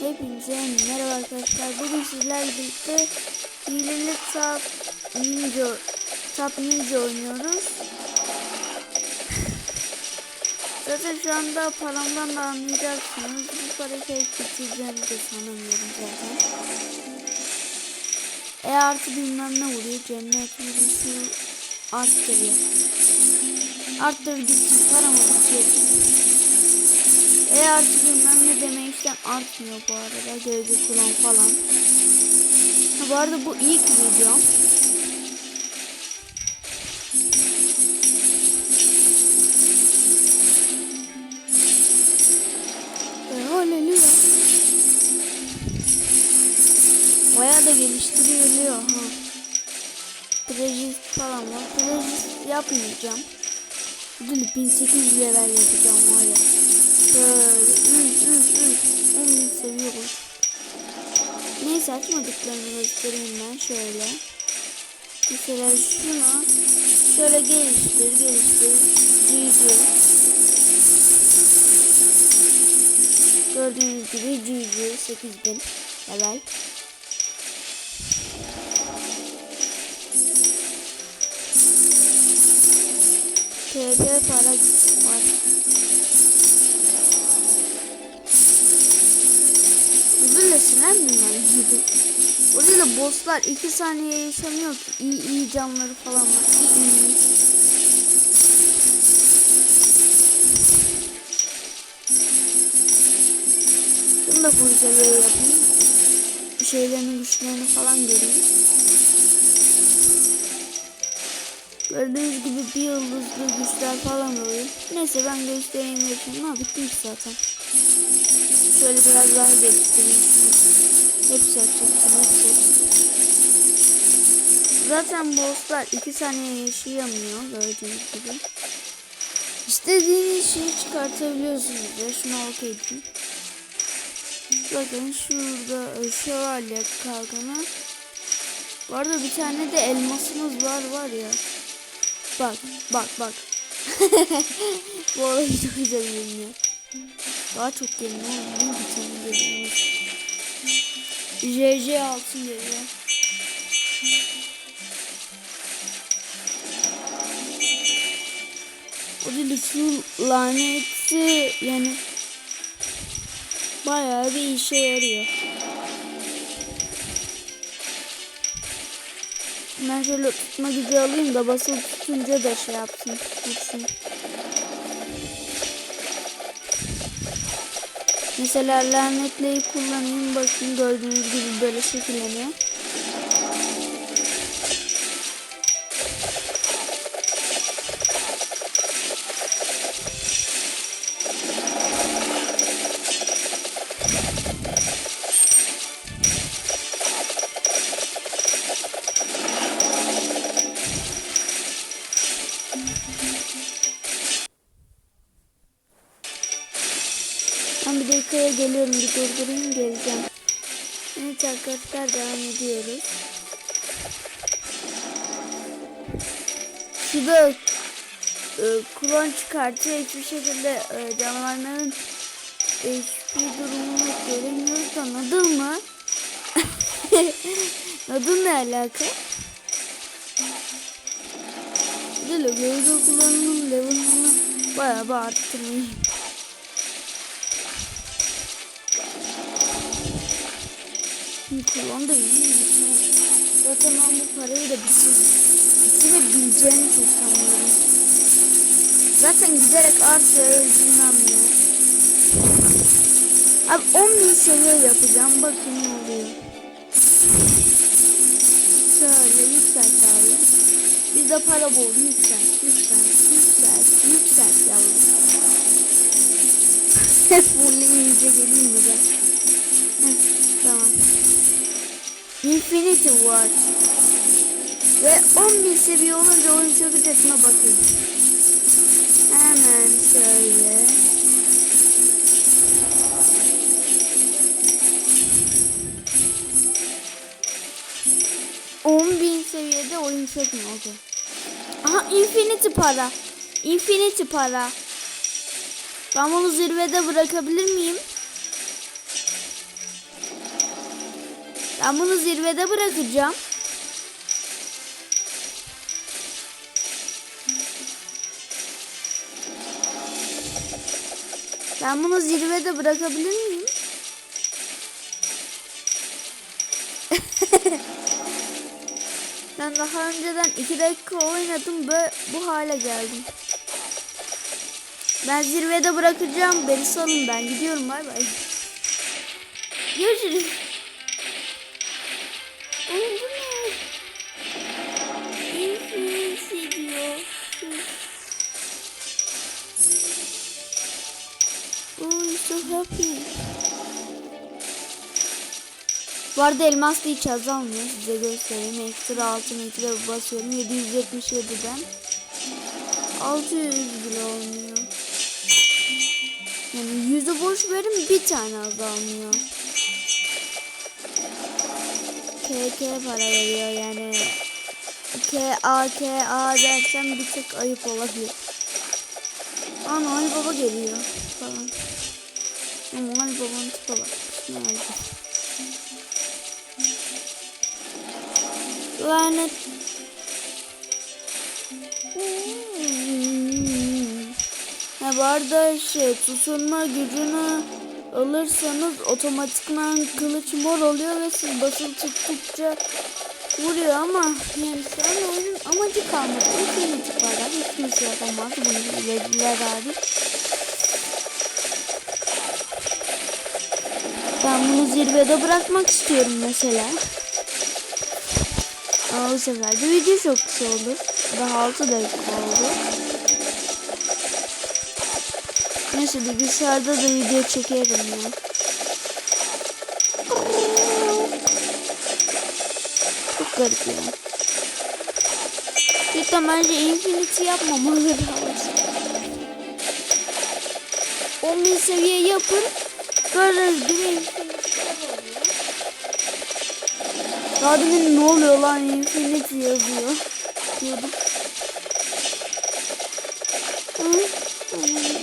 Hepinize merhaba arkadaşlar. Bugün sizlerle birlikte hileli tap ninja tap ninja oynuyoruz. Zaten şu anda paramdan da anlayacaksınız. Bu parayı pek bitireceğimi de sanmıyorum zaten. E artı bilmem ne vuruyor. Cennet vuruşu arttırıyor. Arttır gitsin paramı bitiyor. E artı bilmem ne deme işlem artmıyor bu arada. Gölge kullan falan. Ha, bu arada bu ilk videom. E, haleluya. Bayağı da geliştiriyor ha. Prejist falan var. Prejist yapmayacağım. Ödülü 1800 level yapacağım var ya. Şöyle üf üf. 10 bin seviyoruz. Neyse açmadıklarını göstereyim ben şöyle. Mesela şunu şöyle geliştir geliştir. GG. Gördüğünüz gibi GG 8000 level. TP para var. Sinirlendim ben. Orada da bosslar 2 saniye yaşamıyor ki. İyi iyi canları falan var. İyi iyi. Bunu da full yapayım. Şeylerin güçlerini falan göreyim. Gördüğünüz gibi bir yıldızlı güçler falan oluyor. Neyse ben göstereyim yapayım. Ha bitmiş zaten. Şöyle biraz daha geliştireyim. Hepsi açılsın, hepsi açılsın. Zaten bosslar 2 saniye yaşayamıyor gördüğünüz gibi. İstediğiniz şeyi çıkartabiliyorsunuz ya. Şunu ok edin. Bakın şurada şövalye kalkanı. Bu arada bir tane de elmasımız var var ya. Bak bak bak. Bu olayı çok güzel görünüyor. Daha çok geliyor. Ne bir tane geliyor. JJ altın geliyor. O değil şu laneti yani bayağı bir işe yarıyor. Ben şöyle tutma gücü alayım da basılı tutunca da şey yapsın. Tutsun. Mesela lanetleyi kullanayım bakın gördüğünüz gibi böyle şekilleniyor. Geliyorum bir durdurayım geleceğim. Evet arkadaşlar devam ediyoruz. Şurada e, klon çıkartıyor hiçbir şekilde e, canavarların HP durumunu göremiyoruz da Nadıl mı? Nadıl ne alaka? Böyle gölge kullanımın level'ını bayağı bir arttırmayayım. Kullan da ha. Zaten ben bu parayı da bitir, bitirebileceğini çok sanıyorum. Zaten giderek artıyor bilmem ne. Abi 10 bin seviye yapacağım. Bakın ne oluyor. Şöyle yükselt abi. Bir de para bol. Yükselt, yükselt, yükselt, yükselt yavrum. Hep fulleyince geleyim mi ben? Heh, tamam. Infinity War. Ve 10.000 seviye olunca oyun çökecesine bakın. Hemen şöyle. On bin seviyede oyun çökmüyor oldu. Aha Infinity para. Infinity para. Ben bunu zirvede bırakabilir miyim? Ben bunu zirvede bırakacağım. Ben bunu zirvede bırakabilir miyim? ben daha önceden 2 dakika oynadım ve bu hale geldim. Ben zirvede bırakacağım. Beni salın ben gidiyorum bay bay. Görüşürüz. Oğlum bu ne? Oh, so happy. Bu arada elmas da hiç azalmıyor. Size göstereyim. Ekstra altın ikide basıyorum. 777'den 600 bile olmuyor. Yani yüzü boş verin bir tane azalmıyor. KK para veriyor yani. K A K A dersem bir tık ayıp olabilir. Ana Ali Baba geliyor falan. Ama Ali Baba'nın tipe bak. Nerede? Lanet. Ha bu arada şey tutunma gücünü alırsanız otomatikman kılıç mor oluyor ve siz basılı tuttukça vuruyor ama yani şu an oyunun amacı kalmadı. Infinity var hiç kimse yapamaz bunu bilediler abi. Ben bunu zirvede bırakmak istiyorum mesela. Ama bu sefer de video çok kısa olur. Daha 6 dakika oldu. Neyse bilgisayarda da video çekerim ya. Çok garip ya. Cidden bence Infinity yapmamalı lazım. 10.000 seviye yapın. Böyle bir Infinity Daha demin ne oluyor lan Infinity yazıyor. Diyordum. Hı? Hı?